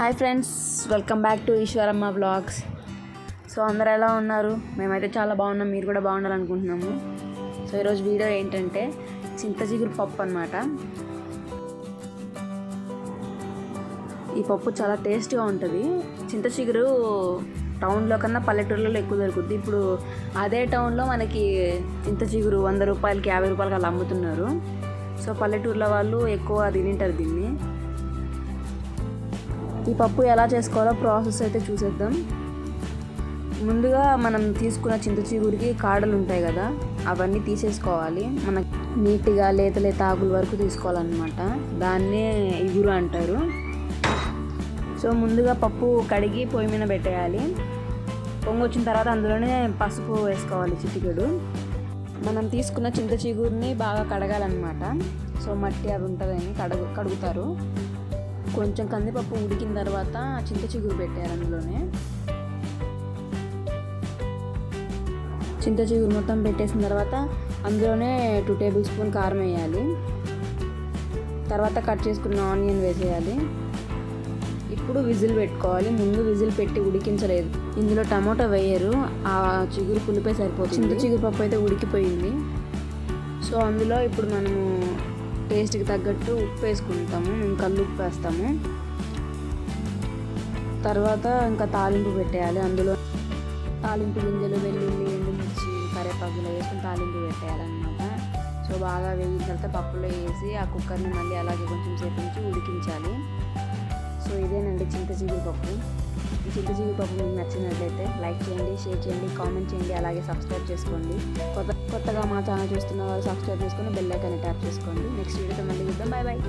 Hi friends welcome back to Eshwaramma vlogs. So అందరు ఎలా ఉన్నారు? మేమైతే చాలా బాగున్నాం మీరు కూడా బాగుండాలనుకుంటున్నాము. సో ఈరోజు వీడియో ఏంటంటే చింతచిగురు పప్పు అనమాట ఈ పప్పు చాలా టేస్ట్గా ఉంటుంది. చింతచిగురు టౌన్లో కన్నా పల్లెటూర్లలో ఎక్కువ దొరుకుద్ది. ఇప్పుడు అదే టౌన్లో మనకి చింత చిగురు వంద రూపాయలకి యాభై రూపాయలకి అలా అమ్ముతున్నారు. సో పల్లెటూర్ల వాళ్ళు ఎక్కువ తింటారు దీన్ని. ఈ పప్పు ఎలా చేసుకోవాలో ప్రాసెస్ అయితే చూసేద్దాం. ముందుగా మనం తీసుకున్న చింత చిగురికి కాడలు ఉంటాయి కదా అవన్నీ తీసేసుకోవాలి. మనకి నీట్గా లేత లేత ఆకుల వరకు తీసుకోవాలన్నమాట. దాన్నే ఇగురు అంటారు. సో ముందుగా పప్పు కడిగి పొయ్యి మీద పెట్టేయాలి. పొంగు వచ్చిన తర్వాత అందులోనే పసుపు వేసుకోవాలి చిటికెడు. మనం తీసుకున్న చింత చిగురిని బాగా కడగాలన్నమాట. సో మట్టి అవి ఉంటుందని కడుగు కడుగుతారు. కొంచెం కందిపప్పు ఉడికిన తర్వాత చింత చిగురు పెట్టారు అందులోనే. చింత చిగురు మొత్తం పెట్టేసిన తర్వాత అందులోనే టూ టేబుల్ స్పూన్ కారం వేయాలి. తర్వాత కట్ చేసుకున్న ఆనియన్ వేసేయాలి. ఇప్పుడు విజిల్ పెట్టుకోవాలి. ముందు విజిల్ పెట్టి ఉడికించలేదు. ఇందులో టమాటో వేయరు. ఆ చిగురు పులిపే సరిపోతుంది. చింత చిగురు పప్పు అయితే ఉడికిపోయింది. సో అందులో ఇప్పుడు మనము టేస్ట్కి తగ్గట్టు ఉప్పు వేసుకుంటాము మేము కళ్ళు ఉప్పు వేస్తాము తర్వాత ఇంకా తాలింపు పెట్టేయాలి. అందులో తాలింపు గింజలు వెల్లుల్లి ఎండుమిర్చి కరేపాకులు వేసుకుని తాలింపు పెట్టేయాలన్నమాట. సో బాగా వేగిన తర్వాత పప్పులో వేసి ఆ కుక్కర్ని మళ్ళీ అలాగే కొంచెం సేపు నుంచి ఉడికించాలి. సో ఇదేనండి చింత పప్పు. చిత్తజీవి బాబు మీకు నచ్చినట్లయితే లైక్ చేయండి షేర్ చేయండి కామెంట్ చేయండి అలాగే సబ్స్క్రైబ్ చేసుకోండి. కొత్త కొత్తగా మా ఛానల్ చూస్తున్న వాళ్ళు సబ్స్క్రైబ్ చేసుకొని బెల్ ఐకాన్ ట్యాప్ చేసుకోండి. నెక్స్ట్ వీడియోతో మళ్ళీ చూద్దాం బాయ్ బాయ్.